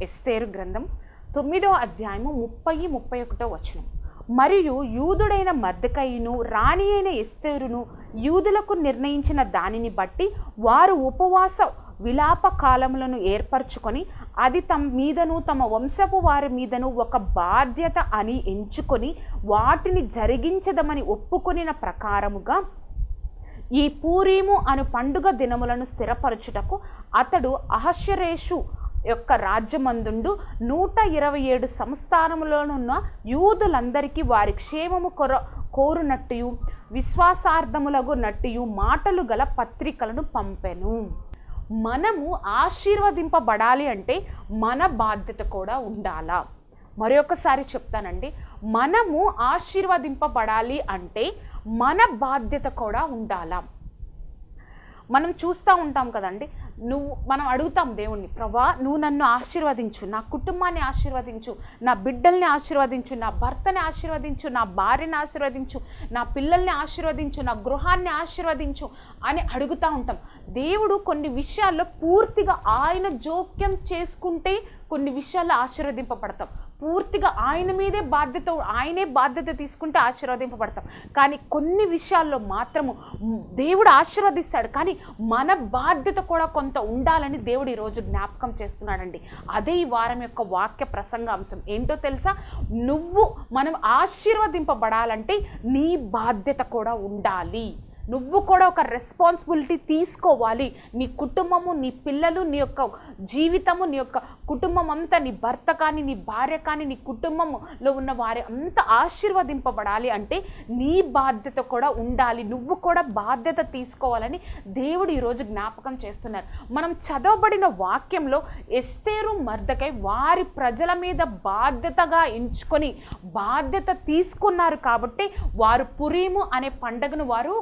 ఎస్తేరు గ్రంథం తొమ్మిదో అధ్యాయము ముప్పై ముప్పై ఒకటో వచనం. మరియు యూదుడైన మద్దకయ్యను రాణి అయిన ఎస్తేరును యూదులకు నిర్ణయించిన దానిని బట్టి వారు ఉపవాస విలాప కాలములను ఏర్పరచుకొని అది తమ మీదను తమ వంశపు వారి మీదను ఒక బాధ్యత అని ఎంచుకొని వాటిని జరిగించదమని ఒప్పుకొనిన ప్రకారముగా ఈ పూరీము అను పండుగ దినములను స్థిరపరచుటకు అతడు అహశ్యరేషు యొక్క రాజ్యమందుండు నూట ఇరవై ఏడు సంస్థానములోనున్న యూదులందరికీ వారి క్షేమము కొర కోరునట్టు విశ్వాసార్థములగు నట్టు మాటలు గల పత్రికలను పంపెను. మనము ఆశీర్వదింపబడాలి అంటే మన బాధ్యత కూడా ఉండాలా. మరొకసారి చెప్తానండి మనము ఆశీర్వదింపబడాలి అంటే మన బాధ్యత కూడా ఉండాలా. మనం చూస్తూ ఉంటాం కదండి నువ్వు మనం అడుగుతాం దేవుణ్ణి ప్రభా నువ్వు నన్ను ఆశీర్వదించు నా కుటుంబాన్ని ఆశీర్వదించు నా బిడ్డల్ని ఆశీర్వదించు నా భర్తని ఆశీర్వదించు నా భార్యని ఆశీర్వదించు నా పిల్లల్ని ఆశీర్వదించు నా గృహాన్ని ఆశీర్వదించు అని అడుగుతూ ఉంటాం. దేవుడు కొన్ని విషయాల్లో పూర్తిగా ఆయన జోక్యం చేసుకుంటే కొన్ని విషయాల్లో ఆశీర్వదింపబడతాం. పూర్తిగా ఆయన మీదే బాధ్యత ఆయనే బాధ్యత తీసుకుంటే ఆశీర్వదింపబడతాం. కానీ కొన్ని విషయాల్లో మాత్రము దేవుడు ఆశీర్వదిస్తాడు. కానీ మన బాధ్యత కూడా కొంత ఉండాలని దేవుడు ఈరోజు జ్ఞాపకం చేస్తున్నాడండి. అదే ఈ వారం యొక్క వాక్య ప్రసంగ అంశం. ఏంటో తెలుసా? నువ్వు మనం ఆశీర్వదింపబడాలంటే నీ బాధ్యత కూడా ఉండాలి. నువ్వు కూడా ఒక రెస్పాన్సిబిలిటీ తీసుకోవాలి. నీ కుటుంబము నీ పిల్లలు నీ యొక్క జీవితము నీ యొక్క కుటుంబం అంతా నీ భర్త కానీ నీ భార్య కానీ నీ కుటుంబంలో ఉన్న వారి అంత ఆశీర్వదింపబడాలి అంటే నీ బాధ్యత కూడా ఉండాలి. నువ్వు కూడా బాధ్యత తీసుకోవాలని దేవుడు ఈరోజు జ్ఞాపకం చేస్తున్నారు. మనం చదవబడిన వాక్యంలో ఎస్తేరు మర్దకై వారి ప్రజల మీద బాధ్యతగా ఎంచుకొని బాధ్యత తీసుకున్నారు కాబట్టి వారు పురీము అనే పండగను వారు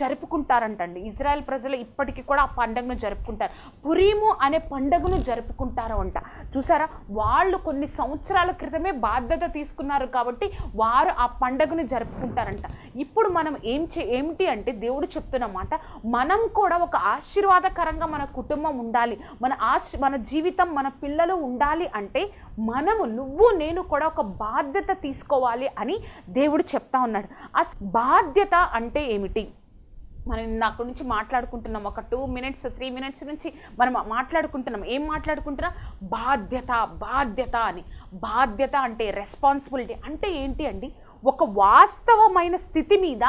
జరుపుకుంటారంటండి. ఇజ్రాయెల్ ప్రజలు ఇప్పటికీ కూడా ఆ పండుగను జరుపుకుంటారు. పురీము అనే పండుగను జరుపుకుంటారు అంట చూసారా? వాళ్ళు కొన్ని సంవత్సరాల క్రితమే బాధ్యత తీసుకున్నారు కాబట్టి వారు ఆ పండుగను జరుపుకుంటారంట. ఇప్పుడు మనం ఏం చే ఏమిటి అంటే దేవుడు చెప్తున్నమాట మనం కూడా ఒక ఆశీర్వాదకరంగా మన కుటుంబం ఉండాలి. మన ఆశ మన జీవితం మన పిల్లలు ఉండాలి అంటే మనము నువ్వు నేను కూడా ఒక బాధ్యత తీసుకోవాలి అని దేవుడు చెప్తా ఉన్నాడు. ఆ బాధ్యత అంటే ఏమిటి? మనం నాకు నుంచి మాట్లాడుకుంటున్నాం. ఒక టూ మినిట్స్ త్రీ మినిట్స్ నుంచి మనం మాట్లాడుకుంటున్నాం. ఏం మాట్లాడుకుంటున్నా? బాధ్యత బాధ్యత అని. బాధ్యత అంటే రెస్పాన్సిబిలిటీ అంటే ఏంటి అండి? ఒక వాస్తవమైన స్థితి మీద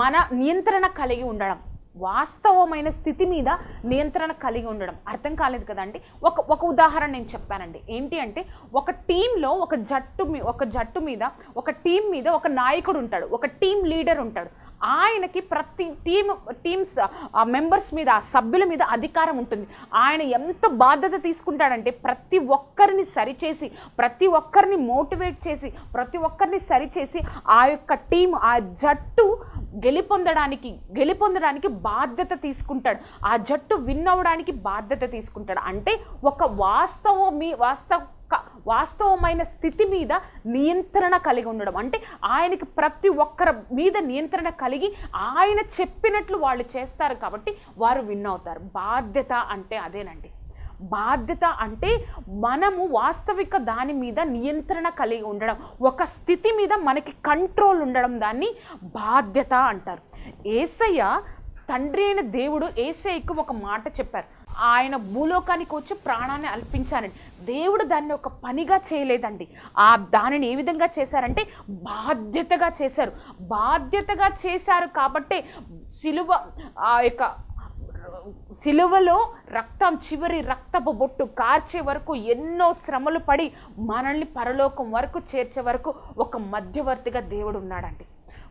మన నియంత్రణ కలిగి ఉండడం. వాస్తవమైన స్థితి మీద నియంత్రణ కలిగి ఉండడం. అర్థం కాలేదు కదండి ఒక ఒక ఉదాహరణ నేను చెప్పానండి. ఏంటి అంటే ఒక టీంలో ఒక జట్టు మీ ఒక జట్టు మీద ఒక టీం మీద ఒక నాయకుడు ఉంటాడు. ఒక టీం లీడర్ ఉంటాడు. ఆయనకి ప్రతి టీమ్ టీమ్స్ ఆ మెంబర్స్ మీద ఆ సభ్యుల మీద అధికారం ఉంటుంది. ఆయన ఎంత బాధ్యత తీసుకుంటాడంటే ప్రతి ఒక్కరిని సరిచేసి ప్రతి ఒక్కరిని మోటివేట్ చేసి ప్రతి ఒక్కరిని సరిచేసి ఆ యొక్క టీం ఆ జట్టు గెలిపొందడానికి గెలిపొందడానికి బాధ్యత తీసుకుంటాడు. ఆ జట్టు విన్ అవ్వడానికి బాధ్యత తీసుకుంటాడు. అంటే ఒక వాస్తవం మీ వాస్తవ వాస్తవమైన స్థితి మీద నియంత్రణ కలిగి ఉండడం. అంటే ఆయనకి ప్రతి ఒక్కరి మీద నియంత్రణ కలిగి ఆయన చెప్పినట్లు వాళ్ళు చేస్తారు కాబట్టి వారు విన్ అవుతారు. బాధ్యత అంటే అదేనండి. బాధ్యత అంటే మనము వాస్తవిక దాని మీద నియంత్రణ కలిగి ఉండడం. ఒక స్థితి మీద మనకి కంట్రోల్ ఉండడం దాన్ని బాధ్యత అంటారు. ఏసయ్య తండ్రి అయిన దేవుడు ఏసయ్యకు ఒక మాట చెప్పారు. ఆయన భూలోకానికి వచ్చి ప్రాణాన్ని అల్పించానండి దేవుడు దాన్ని ఒక పనిగా చేయలేదండి. ఆ దానిని ఏ విధంగా చేశారంటే బాధ్యతగా చేశారు. బాధ్యతగా చేశారు కాబట్టే సిలువ ఆ యొక్క సిలువలో రక్తం చివరి రక్తపు బొట్టు కార్చే వరకు ఎన్నో శ్రమలు పడి మనల్ని పరలోకం వరకు చేర్చే వరకు ఒక మధ్యవర్తిగా దేవుడు ఉన్నాడండి.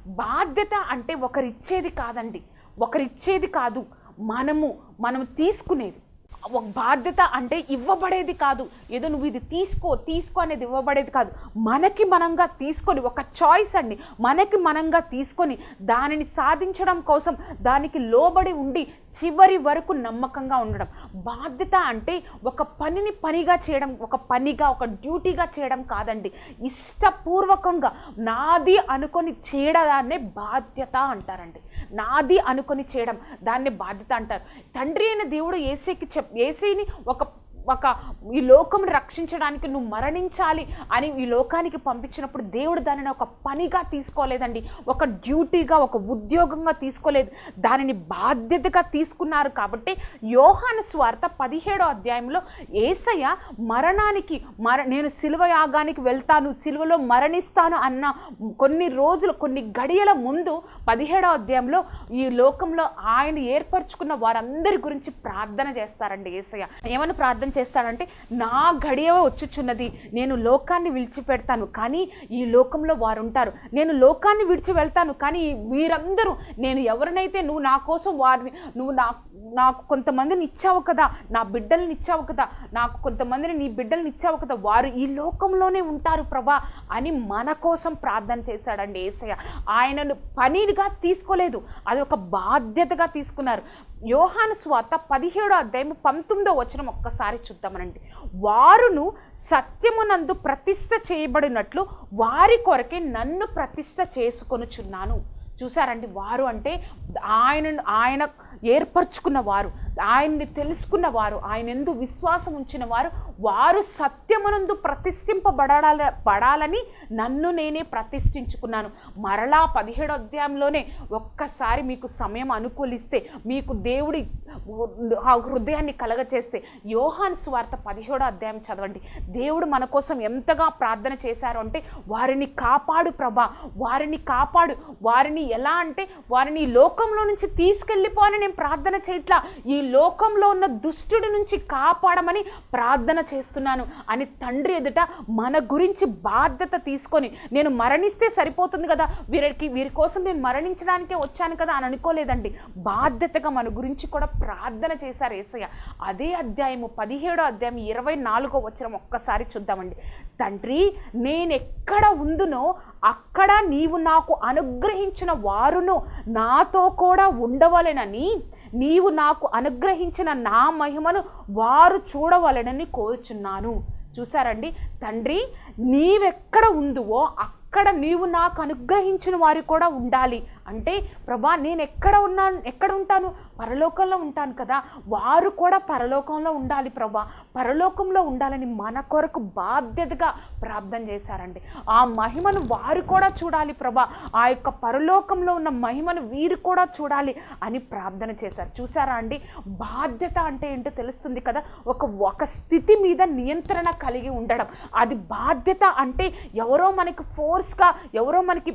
బాధ్యత అంటే ఒకరిచ్చేది కాదండి. ఒకరిచ్చేది కాదు. మనము మనం తీసుకునేది. ఒక బాధ్యత అంటే ఇవ్వబడేది కాదు. ఏదో నువ్వు ఇది తీసుకో తీసుకో అనేది ఇవ్వబడేది కాదు. మనకి మనంగా తీసుకొని ఒక చాయిస్ అండి. మనకి మనంగా తీసుకొని దానిని సాధించడం కోసం దానికి లోబడి ఉండి చివరి వరకు నమ్మకంగా ఉండడం. బాధ్యత అంటే ఒక పనిని పనిగా చేయడం ఒక పనిగా ఒక డ్యూటీగా చేయడం కాదండి. ఇష్టపూర్వకంగా నాది అనుకొని చేయడాన్నే బాధ్యత అంటారండి. నాది అనుకొని చేయడం. దాన్ని బాధ్యత అంటారు. తండ్రి అయిన దేవుడు ఏసీకి చెప్ ఏసీని ఒక ఒక ఈ లోకం రక్షించడానికి నువ్వు మరణించాలి అని ఈ లోకానికి పంపించినప్పుడు దేవుడు దానిని ఒక పనిగా తీసుకోలేదండి. ఒక డ్యూటీగా ఒక ఉద్యోగంగా తీసుకోలేదు. దానిని బాధ్యతగా తీసుకున్నారు కాబట్టి యోహాను స్వార్థ పదిహేడో అధ్యాయంలో ఏసయ్య మరణానికి మర నేను సిలువ యాగానికి వెళ్తాను సిలువలో మరణిస్తాను అన్న కొన్ని రోజులు కొన్ని గడియల ముందు పదిహేడో అధ్యాయంలో ఈ లోకంలో ఆయన ఏర్పరచుకున్న వారందరి గురించి ప్రార్థన చేస్తారండి ఏసయ్య. ఏమని ప్రార్థన చేస్తాడంటే నా గడియ వచ్చుచున్నది. నేను లోకాన్ని విడిచిపెడతాను. కానీ ఈ లోకంలో వారు ఉంటారు నేను లోకాన్ని విడిచి వెళ్తాను. కానీ వీరందరూ నేను ఎవరినైతే నువ్వు నా కోసం వారిని నువ్వు నా నాకు కొంతమందిని ఇచ్చావు కదా నా బిడ్డల్ని ఇచ్చావు కదా నాకు కొంతమందిని నీ బిడ్డల్ని ఇచ్చావు కదా వారు ఈ లోకంలోనే ఉంటారు ప్రభా అని మన కోసం ప్రార్థన చేశాడండి ఏసయ్య. ఆయనను పనిగా తీసుకోలేదు అది ఒక బాధ్యతగా తీసుకున్నారు. యోహాను స్వాత పదిహేడో అధ్యాయం పంతొమ్మిదో వచనం ఒక్కసారి చూద్దామనండి. వారును సత్యమునందు ప్రతిష్ట చేయబడినట్లు వారి కొరకే నన్ను ప్రతిష్ట చేసుకొనుచున్నాను. చూసారండి వారు అంటే ఆయన ఆయన ఏర్పరచుకున్న వారు. ఆయన్ని తెలుసుకున్న వారు ఆయన ఎందు విశ్వాసం ఉంచిన వారు వారు సత్యమునందు ప్రతిష్ఠింపబడాల పడాలని నన్ను నేనే ప్రతిష్ఠించుకున్నాను. మరలా పదిహేడు అధ్యాయంలోనే ఒక్కసారి మీకు సమయం అనుకూలిస్తే మీకు దేవుడి ఆ హృదయాన్ని కలగచేస్తే యోహాన్ స్వార్థ పదిహేడో అధ్యాయం చదవండి. దేవుడు మన కోసం ఎంతగా ప్రార్థన చేశారు అంటే వారిని కాపాడు ప్రభా వారిని కాపాడు వారిని ఎలా అంటే వారిని ఈ లోకంలో నుంచి తీసుకెళ్ళిపోని నేను ప్రార్థన చేయట్లా ఈ లోకంలో ఉన్న దుష్టుడి నుంచి కాపాడమని ప్రార్థన చేస్తున్నాను. అని తండ్రి ఎదుట మన గురించి బాధ్యత తీసుకొని నేను మరణిస్తే సరిపోతుంది కదా వీరికి వీరి కోసం నేను మరణించడానికే వచ్చాను కదా అని అనుకోలేదండి. బాధ్యతగా మన గురించి కూడా ప్రార్థన చేశారు ఏసయ్య. అదే అధ్యాయము పదిహేడో అధ్యాయం ఇరవై నాలుగో వచ్చిన ఒక్కసారి చూద్దామండి. తండ్రి నేను ఎక్కడ ఉందునో అక్కడ నీవు నాకు అనుగ్రహించిన వారును నాతో కూడా ఉండవలెనని నీవు నాకు అనుగ్రహించిన నా మహిమను వారు చూడవలనని కోరుచున్నాను. చూసారండి తండ్రి నీవెక్కడ ఉందువో అక్కడ నీవు నాకు అనుగ్రహించిన వారు కూడా ఉండాలి. అంటే ప్రభా నేను ఎక్కడ ఉన్నాను ఎక్కడ ఉంటాను? పరలోకంలో ఉంటాను కదా. వారు కూడా పరలోకంలో ఉండాలి ప్రభా. పరలోకంలో ఉండాలని మన కొరకు బాధ్యతగా ప్రార్థన చేశారండి. ఆ మహిమను వారు కూడా చూడాలి ప్రభా. ఆ యొక్క పరలోకంలో ఉన్న మహిమను వీరు కూడా చూడాలి అని ప్రార్థన చేశారు. చూసారా అండి? బాధ్యత అంటే ఏంటో తెలుస్తుంది కదా. ఒక ఒక స్థితి మీద నియంత్రణ కలిగి ఉండడం. అది బాధ్యత అంటే ఎవరో మనకి ఫోర్స్గా ఎవరో మనకి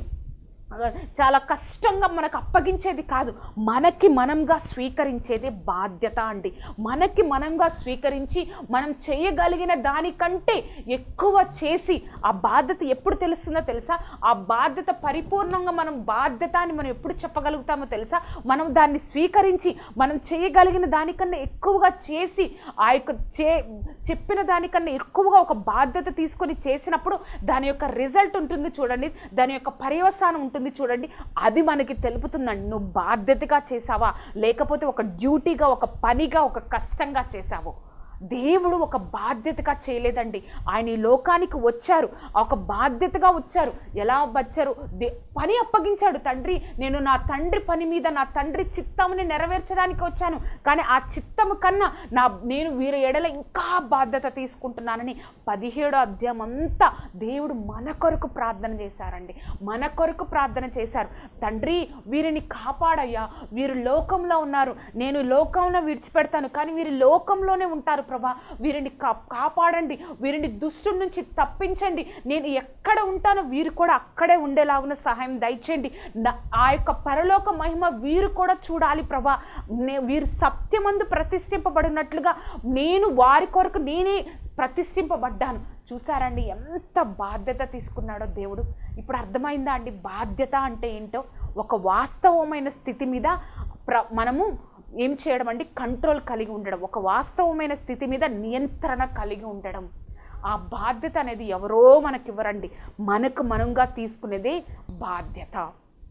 చాలా కష్టంగా మనకు అప్పగించేది కాదు. మనకి మనంగా స్వీకరించేది బాధ్యత అండి. మనకి మనంగా స్వీకరించి మనం చేయగలిగిన దానికంటే ఎక్కువ చేసి ఆ బాధ్యత ఎప్పుడు తెలుస్తుందో తెలుసా? ఆ బాధ్యత పరిపూర్ణంగా మనం బాధ్యత అని మనం ఎప్పుడు చెప్పగలుగుతామో తెలుసా? మనం దాన్ని స్వీకరించి మనం చేయగలిగిన దానికన్నా ఎక్కువగా చేసి ఆ యొక్క చే చెప్పిన దానికన్నా ఎక్కువగా ఒక బాధ్యత తీసుకొని చేసినప్పుడు దాని యొక్క రిజల్ట్ ఉంటుంది చూడండి. దాని యొక్క పర్యవసానం ఉంటుంది. ఉంటుంది చూడండి. అది మనకి తెలుపుతుందండి నువ్వు బాధ్యతగా చేసావా లేకపోతే ఒక డ్యూటీగా ఒక పనిగా ఒక కష్టంగా చేసావో దేవుడు ఒక బాధ్యతగా చేయలేదండి. ఆయన ఈ లోకానికి వచ్చారు. ఒక బాధ్యతగా వచ్చారు. ఎలా వచ్చారు? దే పని అప్పగించాడు తండ్రి. నేను నా తండ్రి పని మీద నా తండ్రి చిత్తముని నెరవేర్చడానికి వచ్చాను. కానీ ఆ చిత్తము కన్నా నా నేను వీరి ఎడల ఇంకా బాధ్యత తీసుకుంటున్నానని పదిహేడో అధ్యాయం అంతా దేవుడు మన కొరకు ప్రార్థన చేశారండి. మన కొరకు ప్రార్థన చేశారు. తండ్రి వీరిని కాపాడయ్యా. వీరు లోకంలో ఉన్నారు. నేను లోకంలో విడిచిపెడతాను. కానీ వీరు లోకంలోనే ఉంటారు. ప్రభా వీరిని కా కాపాడండి వీరిని దుష్టు నుంచి తప్పించండి. నేను ఎక్కడ ఉంటానో వీరు కూడా అక్కడే ఉండేలాగున సహాయం దయచేయండి. ఆ యొక్క పరలోక మహిమ వీరు కూడా చూడాలి ప్రభా. నే వీరు సత్యమందు ప్రతిష్ఠింపబడినట్లుగా నేను వారి కొరకు నేనే ప్రతిష్ఠింపబడ్డాను. చూసారండి ఎంత బాధ్యత తీసుకున్నాడో దేవుడు. ఇప్పుడు అర్థమైందా అండి బాధ్యత అంటే ఏంటో? ఒక వాస్తవమైన స్థితి మీద ప్ర మనము ఏం చేయడం అంటే కంట్రోల్ కలిగి ఉండడం. ఒక వాస్తవమైన స్థితి మీద నియంత్రణ కలిగి ఉండడం. ఆ బాధ్యత అనేది ఎవరో మనకివ్వరండి. మనకు మనంగా తీసుకునేదే బాధ్యత.